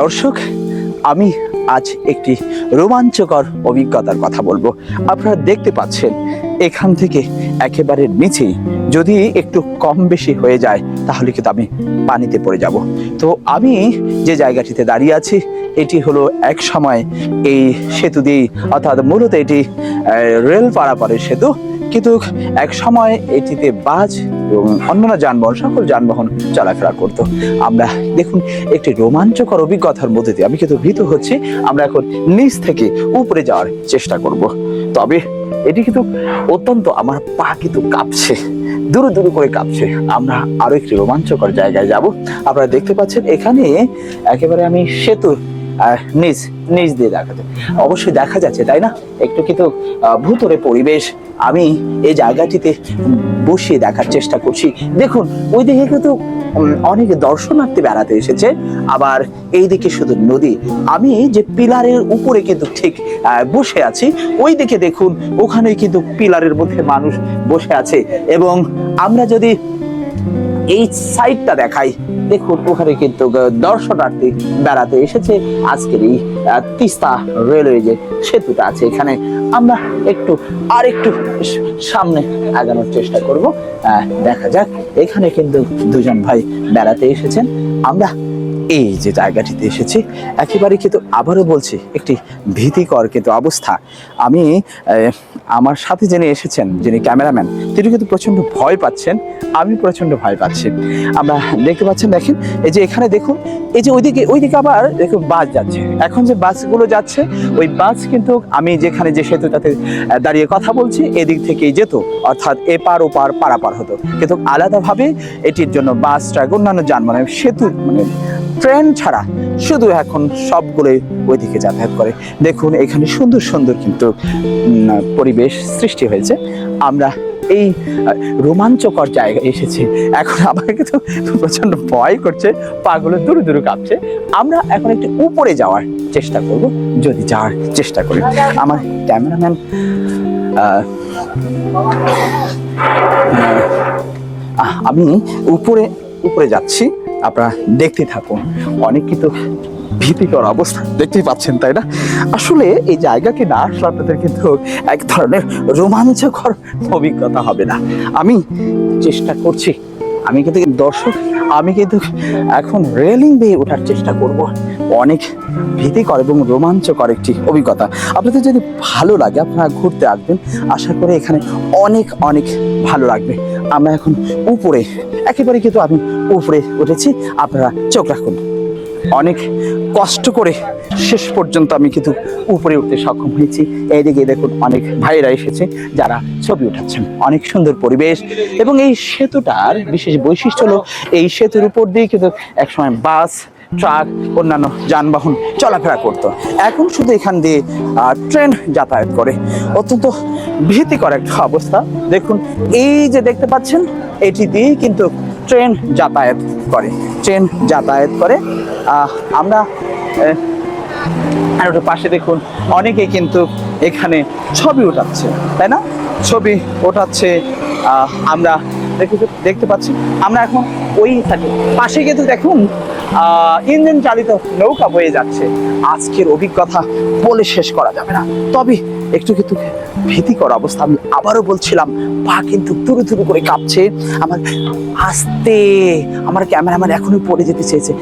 দর্শক, আমি আজ একটি রোমাঞ্চকর অভিজ্ঞতার কথা বলব। আপনারা দেখতে পাচ্ছেন, এখান থেকে একেবারে নিচেই যদি একটু কম বেশি হয়ে যায়, তাহলে কিন্তু আমি পানিতে পড়ে যাব। তো আমি যে জায়গাটিতে দাঁড়িয়ে আছি, এটি হলো এক সময় এই সেতু দিয়েই, অর্থাৎ মূলত এটি রেল পারাপারের সেতু। কিন্তু এক সময় এটিতে বাস এবং অন্যান্য যানবাহন, সকল যানবাহন চলাফেরা করত। আমরা, দেখুন, একটি রোমাঞ্চকর অভিজ্ঞতার মধ্যে দিয়ে আমি কিন্তু ভীত হচ্ছি। আমরা এখন নিচ থেকে উপরে যাওয়ার চেষ্টা করব। তবে এটি কিন্তু অত্যন্ত আমার পা কিন্তু কাঁপছে। দূরে দূরে করে কাঁপছে। আমরা আরও একটি রোমাঞ্চকর জায়গায় যাব। আপনারা দেখতে পাচ্ছেন, এখানে একেবারে আমি সেতুর নিচ নিচ দিয়ে দেখাতে। অবশ্যই দেখা যাচ্ছে, তাই না? একটু কিন্তু ভূতরে পরিবেশ আমি এই জায়গাটিতে বসিয়ে দেখার চেষ্টা করছি। দেখুন, ওই দিকে কিন্তু অনেক দর্শনার্থী বেড়াতে এসেছে। আবার এই দিকে শুধু নদী। আমি যে পিলারের উপরে কিন্তু ঠিক বসে আছি ওই দিকে দেখুন ওখানে কিন্তু পিলারের মধ্যে মানুষ বসে আছে। এবং আমরা যদি এই সাইডটা দেখাই। দেখুন, ওখানে কিন্তু দর্শনার্থী বেড়াতে এসেছে। আজকের এই তিস্তা রেলওয়ে যে সেতুটা আছে, এখানে আমরা একটু আর একটু সামনে আগানোর চেষ্টা করব। দেখা যাক, এখানে কিন্তু দুজন ভাই বেড়াতে এসেছেন। আমরা এই যে জায়গাটিতে এসেছি একেবারে কিন্তু আবারও বলছি একটি ভীতিকর কিন্তু অবস্থা। আমি আমার সাথে যিনি এসেছেন যিনি ক্যামেরাম্যান তিনি কিন্তু প্রচণ্ড ভয় পাচ্ছেন আমি প্রচণ্ড ভয় পাচ্ছি। আমরা দেখতে পাচ্ছেন দেখেন এই যে এখানে দেখুন এই যে ওইদিকে ওইদিকে আবার দেখুন বাস যাচ্ছে। এখন যে বাসগুলো যাচ্ছে ওই বাস কিন্তু আমি যেখানে যে সেতুটাতে আহ, দাঁড়িয়ে কথা বলছি এদিক থেকেই যেত অর্থাৎ এপার ওপার পারাপার হতো। কিন্তু আলাদাভাবে এটির জন্য বাস ট্রাক অন্যান্য যানবাহন সেতু মানে ট্রেন ছাড়া শুধু এখন সবগুলোই ওইদিকে যাতায়াত করে। দেখুন, এখানে সুন্দর সুন্দর কিন্তু পরিবেশ সৃষ্টি হয়েছে। আমরা এই রোমাঞ্চকর জায়গায় এসেছি। এখন আমার কিন্তু প্রচণ্ড ভয় করছে, পাগুলো দূরে দূরে কাঁপছে। আমরা এখন একটু উপরে যাওয়ার চেষ্টা করব, যদি যাওয়ার চেষ্টা করি। আমার ক্যামেরাম্যান আমি উপরে উপরে যাচ্ছি। আপনারা দেখতে থাকুন। অনেক কিন্তু ভীতিকর অবস্থা দেখতেই পাচ্ছেন, তাই না? আসলে এই জায়গাকে না আসলে আপনাদের কিন্তু এক ধরনের রোমাঞ্চকর অভিজ্ঞতা হবে না। আমি চেষ্টা করছি। আমি কিন্তু দর্শক, আমি কিন্তু এখন রেলিং দিয়ে ওঠার চেষ্টা করব। অনেক ভীতিকর এবং রোমাঞ্চকর একটি অভিজ্ঞতা। আপনাদের যদি ভালো লাগে, আপনারা ঘুরতে আসবেন। আশা করি এখানে অনেক অনেক ভালো লাগবে। আমরা এখন উপরে, একেবারে কিন্তু আমি উপরে উঠেছি। আপনারা চোখ রাখুন। অনেক কষ্ট করে শেষ পর্যন্ত আমি কিন্তু উপরে উঠতে সক্ষম হয়েছি। এইদিকে দেখুন অনেক ভাইয়েরা এসেছে যারা ছবি উঠাচ্ছেন। অনেক সুন্দর পরিবেশ এবং এই সেতুটার বিশেষ বৈশিষ্ট্য হলো, এই সেতুর উপর দিয়ে কিন্তু একসময় বাস ট্রাক অন্যান্য যানবাহন চলাফেরা করত। এখন শুধু এখান দিয়ে ট্রেন যাতায়াত করে। অত্যন্ত ভীতিকর একটা অবস্থা। দেখুন, এই যে দেখতে পাচ্ছেন, এটি দিয়েই কিন্তু ট্রেন যাতায়াত করে। ট্রেন যাতায়াত করে আমরা আর ওটার পাশে দেখুন, অনেকে কিন্তু এখানে ছবি ওঠাচ্ছে, তাই না? ছবি ওঠাচ্ছে আমরা দেখতে দেখতে পাচ্ছি। আমরা এখন ওই থাকি। পাশে কিন্তু দেখুন ইঞ্জিন চালিত নৌকা বয়ে যাচ্ছে। আজকের অভিজ্ঞতা বলে শেষ করা যাবে না। তবে একটু কিন্তু ভীতিকর অবস্থা আমি আবারও বলছিলাম, পা কিন্তু তুরু তুরু করে কাঁপছে। আমার আস্তে আমার ক্যামেরাম্যান এখনই পড়ে যেতে চেয়েছে।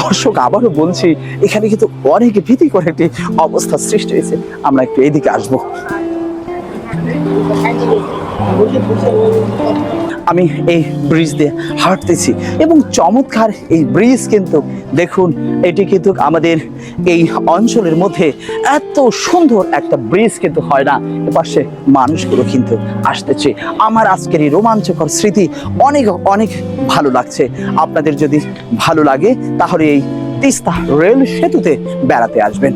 দর্শক আবারও বলছি, এখানে কিন্তু অনেক ভীতিকর একটি অবস্থা সৃষ্টি হয়েছে। আমরা একটু এদিকে আসব। আমি এই ব্রিজ দিয়ে হাঁটতেছি এবং চমৎকার এই ব্রিজ কিন্তু দেখুন, এটি কিন্তু আমাদের এই অঞ্চলের মধ্যে এত সুন্দর একটা ব্রিজ কিন্তু হয় না। এপাশে মানুষগুলো কিন্তু আসতেছে। আমার আজকের এই রোমাঞ্চকর স্মৃতি অনেক অনেক ভালো লাগছে। আপনাদের যদি ভালো লাগে, তাহলে এই তিস্তা রেল সেতুতে বেড়াতে আসবেন।